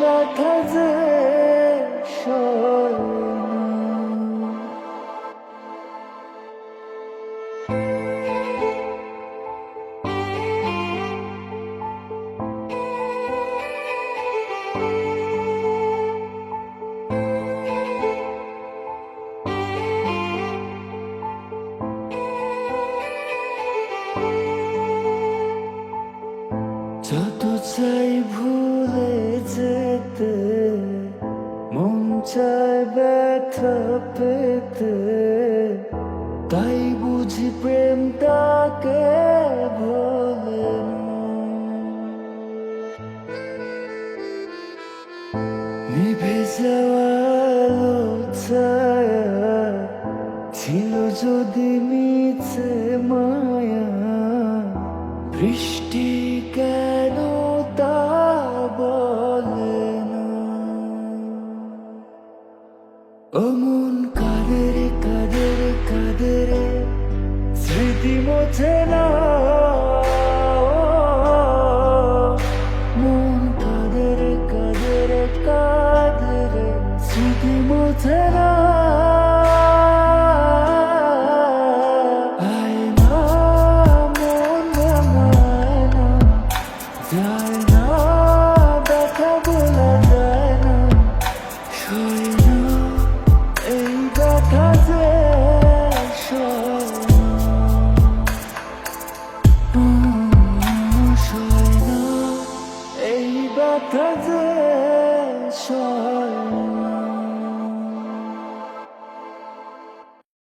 ব্যথা যে ব্যথা পেতে তাই বুঝি প্রেমটাকে ভোলে নিভে ছিল যদি মিছে মায়া বৃষ্টি স্মৃতি মোছে